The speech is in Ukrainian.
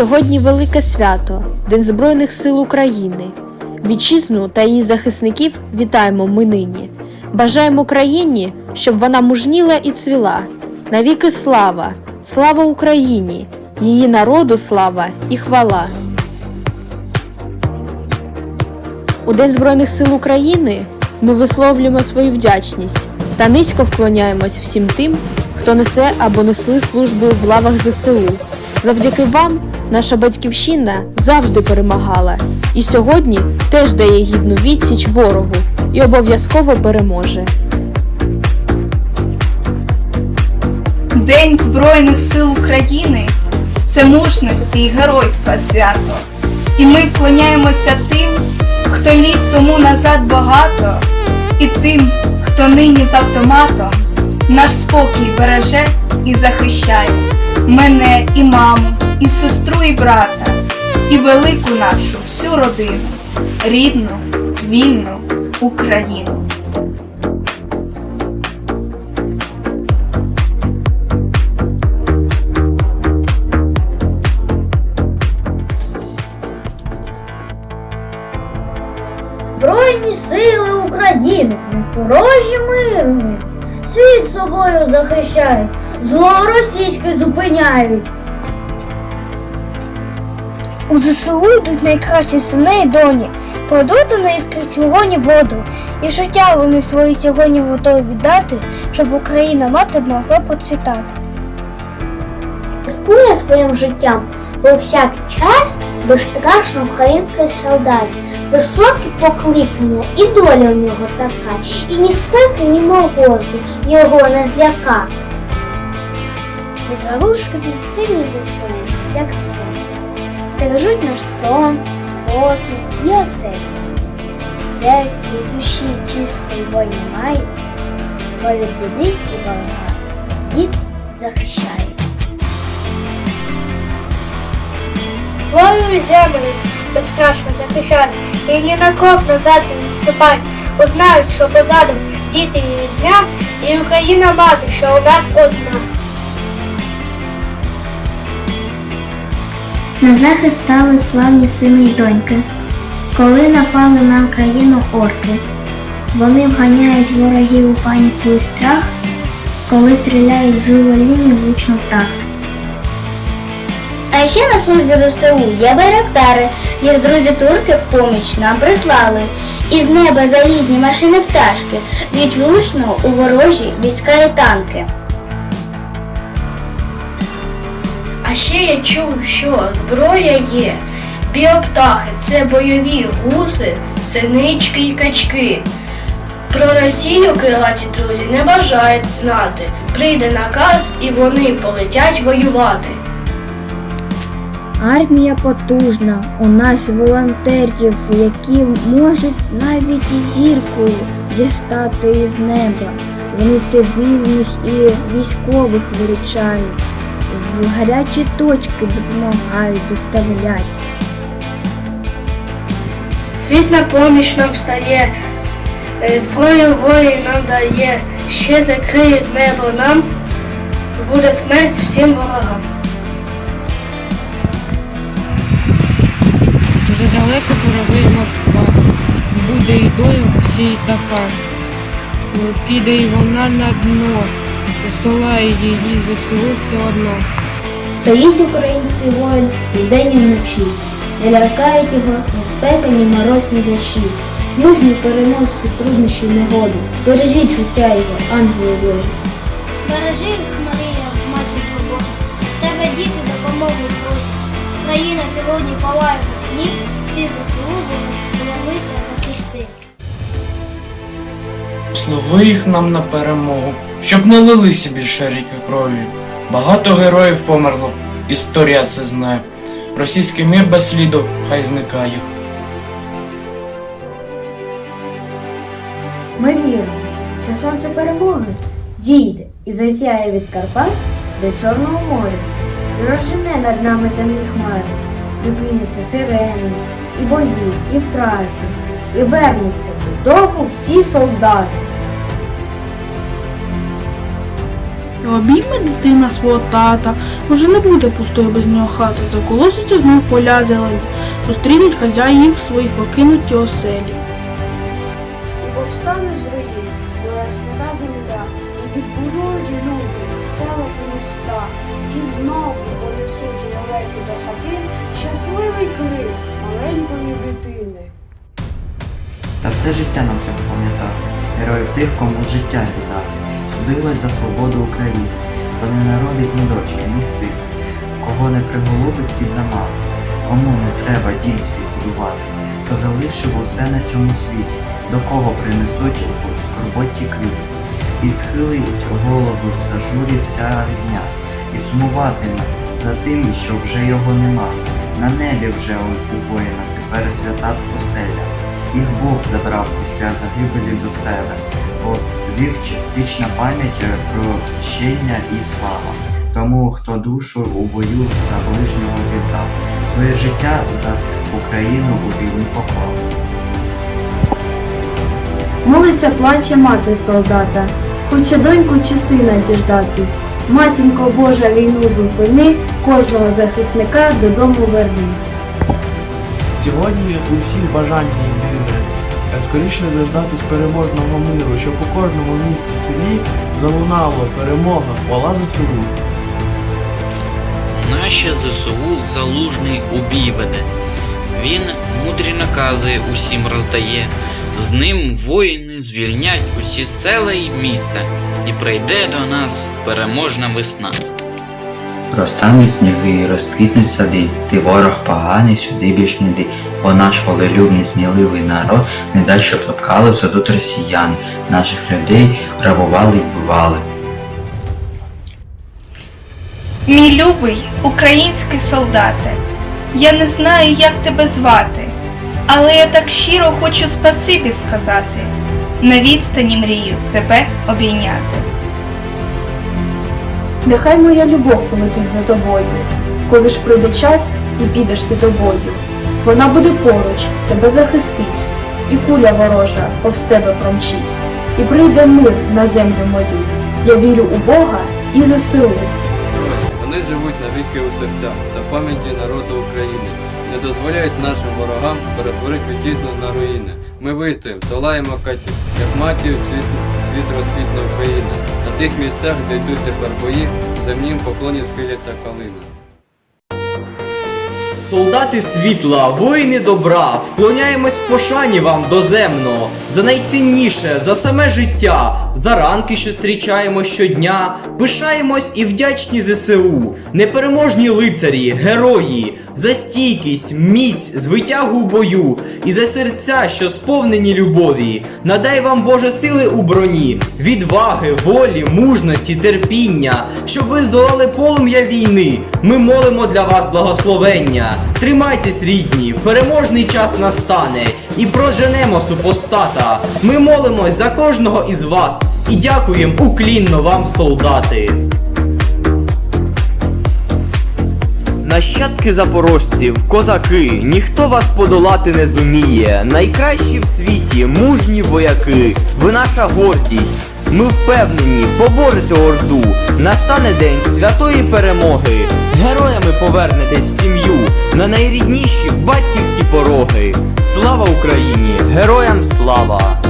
Сьогодні велике свято, День Збройних сил України. Вітчизну та її захисників вітаємо ми нині. Бажаємо країні, щоб вона мужніла і цвіла. Навіки слава, слава Україні, її народу слава і хвала. У День Збройних сил України ми висловлюємо свою вдячність та низько вклоняємось всім тим, хто несе або несли службу в лавах ЗСУ. Завдяки вам наша батьківщина завжди перемагала і сьогодні теж дає гідну відсіч ворогу і обов'язково переможе. День Збройних сил України це мужності і геройства свято. І ми вклоняємося тим, хто літ тому назад багато, і тим, хто нині з автоматом наш спокій береже і захищає мене і маму, і сестру, і брата, і велику нашу всю родину, рідну, вільну Україну. Збройні сили України, насторожі мирні, світ собою захищають, зло російське зупиняють. У ЗСУ йдуть найкращі сини і доні, кладуть до неї скрізь вогонь і воду, і життя вони свої сьогодні готові віддати, щоб Україна мати могла процвітати. Рискує своїм життям повсяк час безстрашно український солдат. Високі покликання і доля в нього така, і ні спеки, ні морозу його не зляка. Незворушливі сині ЗСУ, як скелі, стережуть наш сон, спокій і оселі. Серці душі чистої бой немає, бо від біди і ворога світ захищає. Волю землю безстрашно захищають, і ні на крок назад не відступають, бо знають, що позаду діти і рідня, і Україна мати, що у нас одна. На захист стали славні сини й доньки, коли напали на країну орки. Вони вганяють ворогів у паніку і страх, коли стріляють з лінії влучно в такт. А ще на службі ДСУ є байрактари, їх друзі турки в поміч нам прислали. Із неба залізні машини пташки б'ють влучно у ворожі війська і танки. А ще я чув, що зброя є. Біоптахи це бойові гуси, синички і качки. Про Росію крилаті друзі не бажають знати. Прийде наказ і вони полетять воювати. Армія потужна, у нас волонтерів, які можуть навіть і зіркою дістати із неба. Вони цивільних і військових виручають, в гарячі точки допомагають доставлять. Світ на поміч нам стає, е, зброю волі нам дає, ще закриють небо нам, буде смерть всім ворогам. Далеко править Москва, буде і долю всій така. Піде й вона на дно, здолає її ЗСУ все одно. Стоїть український воїн і вдень і вночі. Не лякають його ні спека, ні мороз, ні дощі. Мужньо переносить труднощі негоди. Бережіть життя його, ангели Божі. Бережи їх, Марія, матір Божа. Тебе діти допомогу просять. Країна сьогодні палає в дні, ти ЗСУ будеш ловити захисти. Слови їх нам на перемогу, щоб не лилися більше ріки крові. Багато героїв померло, історія це знає. Російський мір без сліду хай зникає. Ми віримо, що сонце перемоги зійде і засяє від Карпат до Чорного моря, і розжене над нами темні хмари, зупиняться сирени, і бої, і втрати, і вернуться додому всі солдати. Обійме дитина свого тата, уже не буде пустою без нього хата, заколоситься знов поля зелені, зустрінуть хазяїв свої покинуті оселі. І повстане з руїн, свята земля, і відбудують люди, села та міста, і знову щасливий крик маленької дитини. Та все життя нам треба пам'ятати, героїв тих, кому життя віддати. Судилось за свободу України, хто не народить ні дочки, ні сина, кого не приголубить рідна мати, кому не треба дім свій будувати, хто залишив усе на цьому світі, до кого принесуть у скорботі квіти. І схилить голову в зажурі вся рідня, і сумуватиме за тим, що вже його нема. На небі вже у воїна тепер свята споселя. Їх Бог забрав після загибелі до себе, бо вівч, вічна пам'ять е, про щення і слава. Тому хто душу у бою за ближнього віддав, своє життя за Україну у війні поклав. Молиться плаче мати солдата, хоче доньку чи сина діждатись. Матінко Божа війну зупини, кожного захисника додому верни. Сьогодні у всіх бажання єдине. Скоріше дождатись переможного миру, щоб у кожному місці селі залунало перемога, хвала ЗСУ. Наше ЗСУ залужний у бій веде. Він мудрі накази усім роздає. З ним воїни звільнять усі села і міста, і прийде до нас переможна весна. Розтануть сніги і розквітнуть сади, ти ворог поганий, сюди більш не йди, бо наш волелюбний, сміливий народ не дасть, щоб торкалися тут росіяни, наших людей грабували і вбивали. Мій любий український солдате, я не знаю, як тебе звати, але я так щиро хочу спасибі сказати. На відстані мрію тебе обійняти. Нехай моя любов полетить за тобою, коли ж прийде час і підеш ти до бою. Вона буде поруч, тебе захистить, і куля ворожа повз тебе промчить, і прийде мир на землю мою. Я вірю у Бога і ЗСУ. Вони живуть навіки у серцях та пам'яті народу України. Не дозволяють нашим ворогам перетворити вітчизну на руїни. Ми вистоїмо, долаємо катів, як матір світ, світ розквітне Україна. На тих місцях, де йдуть тепер бої, земнім поклоні схиляться калини. Солдати світла, воїни добра, вклоняємось в пошані вам доземно, за найцінніше, за саме життя, за ранки, що зустрічаємо щодня, пишаємось і вдячні ЗСУ, непереможні лицарі, герої, за стійкість, міць, звитягу в бою, і за серця, що сповнені любові. Надай вам Боже сили у броні, відваги, волі, мужності, терпіння, щоб ви здолали полум'я війни. Ми молимо для вас благословення. Тримайтесь, рідні, переможний час настане і проженемо супостата. Ми молимось за кожного із вас і дякуємо уклінно вам, солдати. Нащадки запорожців, козаки, ніхто вас подолати не зуміє. Найкращі в світі, мужні вояки, ви наша гордість. Ми впевнені, поборете орду. Настане день святої перемоги. Героями повернетесь в сім'ю на найрідніші батьківські пороги. Слава Україні! Героям слава!